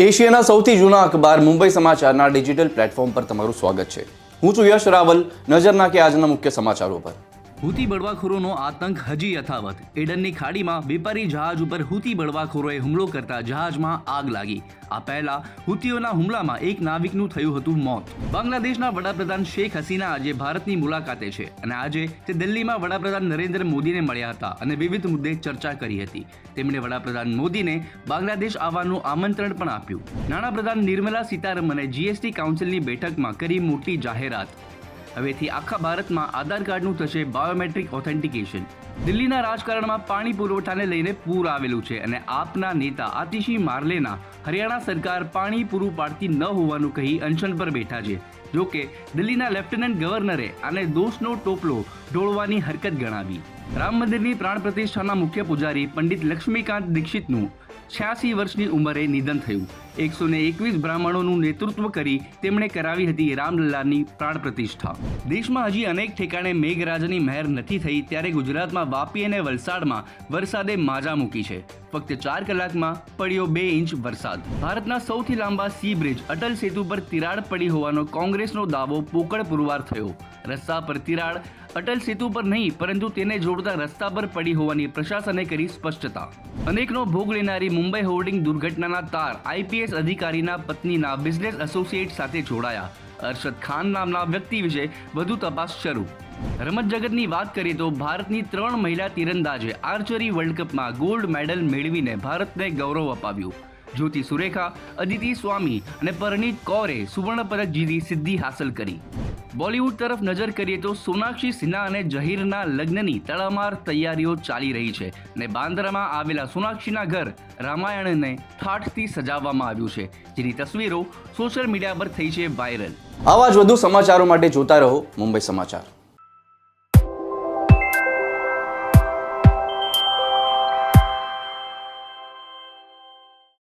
એશિયાના સૌથી જૂના અખબાર મુંબઈ સમાચારના ડિજિટલ પ્લેટફોર્મ પર તમારું સ્વાગત છે. હું છું યશ રાવલ. નજર નાખે આજના મુખ્ય સમાચારો પર. હુતી બળવાખોરોનો આતંક હજી યથાવત. એડનની ખાડીમાં વેપારી જહાજ ઉપર હુતી બળવાખોરોએ હુમલો કરતા જહાજમાં આગ લાગી. આ પહેલા હુતીઓના હુમલામાં એક નાવિકનું થયું હતું મોત. બાંગ્લાદેશના વડાપ્રધાન શેખ હસીના આજે ભારતની મુલાકાતે છે અને આજે તે દિલ્હીમાં વડાપ્રધાન નરેન્દ્ર મોદીને મળ્યા હતા અને વિવિધ મુદ્દે ચર્ચા કરી હતી. તેમણે વડાપ્રધાન મોદીને બાંગ્લાદેશ આવવાનું આમંત્રણ પણ આપ્યું. નાણાપ્રધાન નિર્મલા સીતારમણે જીએસટી કાઉન્સિલની બેઠકમાં કરી મોટી જાહેરાત. હવેથી આખા ભારતમાં આધાર કાર્ડનું થશે બાયોમેટ્રિક ઓથેન્ટિકેશન દિલ્હીના રાજકારણમાં પાણી પુરવઠાને લઈને પૂર આવેલું છે અને આપના નેતા આતિશી માર્લેના હરિયાણા સરકાર પાણી પૂરું પાડતી ન હોવાનું કહી અનશન પર બેઠા છે. જો કે, દિલ્હીના લેફ્ટનન્ટ ગવર્નરે આને દોષનો ટોપલો ઢોળવાની હરકત ગણાવી. રામ મંદિરની પ્રાણ પ્રતિષ્ઠાના મુખ્ય પૂજારી પંડિત લક્ષ્મીકાંત દીક્ષિતનું છ્યાસી વર્ષની ઉંમરે નિધન થયું. એકસો ને એકવીસ બ્રાહ્મણોનું નેતૃત્વ કરી તેમણે કરાવી હતી રામલલ્લાની પ્રાણ પ્રતિષ્ઠા. દેશમાં હજી અનેક ઠેકાણે મેઘરાજાની મહેર નથી થઈ, ત્યારે ગુજરાતમાં વાપી અને વલસાડમાં વરસાદે માજા મૂકી છે. ફક્ત ચાર કલાકમાં પડ્યો બે ઇંચ વરસાદ. ભારતના સૌથી લાંબા સી બ્રિજ અટલ સેતુ પર તિરાડ પડી હોવાનો કોંગ્રેસનો દાવો પોકળ પુરવાર થયો. રસ્તા પર તિરાડ અટલ સેતુ પર નહીં, પરંતુ તેને જોડતા રસ્તા પર પડી હોવાની પ્રશાસને કરી સ્પષ્ટતા. અનેકનો ભોગ લેનારી મુંબઈ હોર્ડિંગ દુર્ઘટનાના તાર આઈપીએસ અધિકારીના પત્નીના બિઝનેસ એસોસિએટ સાથે જોડાયા. અરશદ ખાન નામના વ્યક્તિ વિશે વધુ તપાસ શરૂ. રમત જગતની વાત કરીએ તો ભારતની ત્રણ મહિલા તીરંદાજે આર્ચરી વર્લ્ડ કપમાં ગોલ્ડ મેડલ મેળવીને ભારતને ગૌરવ અપાવ્યું. જ્યોતિ સુરેખા, અદિતિ સ્વામી અને પરનીત કૌરે સુવર્ણ પદક જીતી સિદ્ધિ હાંસલ કરી. બોલિવૂડ તરફ નજર કરીએ તો સોનાક્ષી સિન્હા અને જહીરના લગ્નની તડામાર તૈયારીઓ ચાલી રહી છે અને બાંદ્રામાં આવેલા સોનાક્ષીના ઘર રામાયણને ઠાઠથી સજાવવામાં આવ્યું છે, જેની તસવીરો સોશિયલ મીડિયા પર થઈ છે વાયરલ. આવા જ વધુ સમાચારો માટે જોતા રહો મુંબઈ સમાચાર.